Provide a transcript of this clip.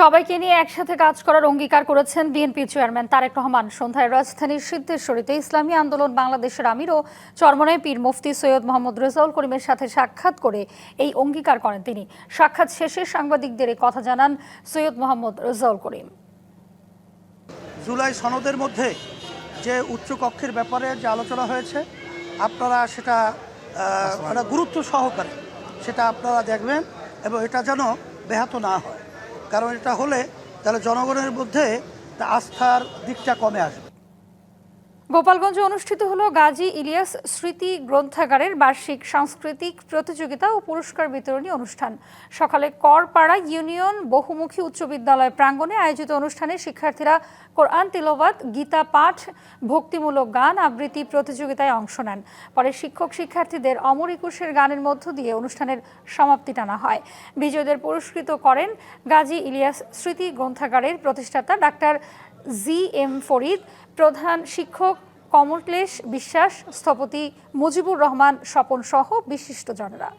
সবাইকে নিয়ে একসাথে কাজ করার অঙ্গীকার করেছেন বিএনপি চেয়ারম্যান তারেক রহমান। সন্ধ্যায় রাজধানীর সিদ্ধেশ্বরীতে ইসলামী আন্দোলন বাংলাদেশের আমির ও চরমনায় পীর মুফতি সৈয়দ মোহাম্মদ রেজাউল করিমের সাথে সাক্ষাৎ করে এই অঙ্গীকার করেন তিনি। সাক্ষাৎ শেষে সাংবাদিকদের কথা জানান সৈয়দ মোহাম্মদ রেজাউল করিম। জুলাই সনদের মধ্যে যে উচ্চ কক্ষের ব্যাপারে যে আলোচনা হয়েছে, আপনারা সেটা একটা গুরুত্ব সহকারে সেটা আপনারা দেখবেন এবং এটা যেন ব্যাহত না হয়। কারণ এটা হলে তাহলে জনগণের মধ্যে আস্থার দিকটা কমে আসবে। গোপালগঞ্জে অনুষ্ঠিত হলো গাজী ইলিয়াস স্মৃতি গ্রন্থাগারের বার্ষিক সাংস্কৃতিক প্রতিযোগিতা ও পুরস্কার বিতরণী অনুষ্ঠান। সকালে করপাড়া ইউনিয়ন বহুমুখী উচ্চ বিদ্যালয় প্রাঙ্গণে আয়োজিত অনুষ্ঠানে শিক্ষার্থীরা কোরআন তিলবাত গীতা পাঠ, ভক্তিমূলক গান, আবৃত্তি প্রতিযোগিতায় অংশ নেন। পরে শিক্ষক শিক্ষার্থীদের অমর একুশের গানের মধ্য দিয়ে অনুষ্ঠানের সমাপ্তি টানা হয়। বিজয়ীদের পুরস্কৃত করেন গাজী ইলিয়াস স্মৃতি গ্রন্থাগারের প্রতিষ্ঠাতা ডাক্তার জি এম ফরিদ প্রধান শিক্ষক কমলক্লেশ বিশ্বাস স্থপতি মুজিবুর রহমান স্বপন সহ বিশিষ্টজনেরা।